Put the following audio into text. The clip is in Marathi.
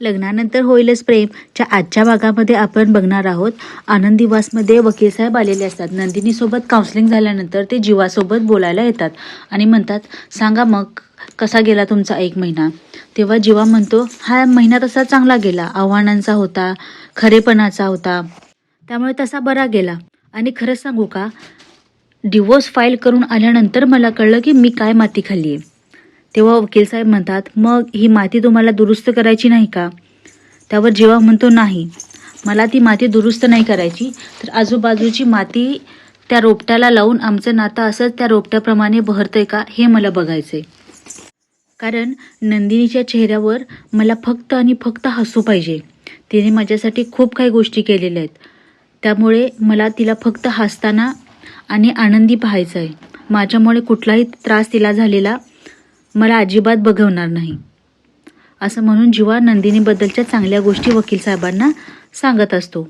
लग्नानंतर होईलच प्रेम. च्या आजच्या भागामध्ये आपण बघणार आहोत आनंदीवासमध्ये वकील साहेब आलेले असतात. नंदिनीसोबत काउन्सिलिंग झाल्यानंतर ते जीवासोबत बोलायला येतात आणि म्हणतात सांगा मग कसा गेला तुमचा एक महिना? तेव्हा जीवा म्हणतो हा महिना तसा चांगला गेला. आव्हानांचा होता खरेपणाचा होता. त्यामुळे तसा बरा गेला. आणि खरंच सांगू का डिवोर्स फाईल करून आल्यानंतर मला कळलं की मी काय माती खाल्ली आहे तेव्हा वकील साहेब म्हणतात मग ही माती तुम्हाला दुरुस्त करायची नाही का? त्यावर जेव्हा म्हणतो नाही मला ती माती दुरुस्त नाही करायची. तर आजूबाजूची माती त्या रोपट्याला लावून आमचं नातं असंच त्या रोपट्याप्रमाणे बहरतंय का हे मला बघायचंय. कारण नंदिनीच्या चेहऱ्यावर मला फक्त आणि फक्त हसू पाहिजे. तिने माझ्यासाठी खूप काही गोष्टी केलेल्या आहेत. त्यामुळे मला तिला फक्त हसताना आणि आनंदी पाहायचं आहे माझ्यामुळे कुठलाही त्रास तिला झालेला मला अजिबात बघवणार नाही. असं म्हणून जीवा नंदिनीबद्दलच्या चांगल्या गोष्टी वकील साहेबांना सांगत असतो.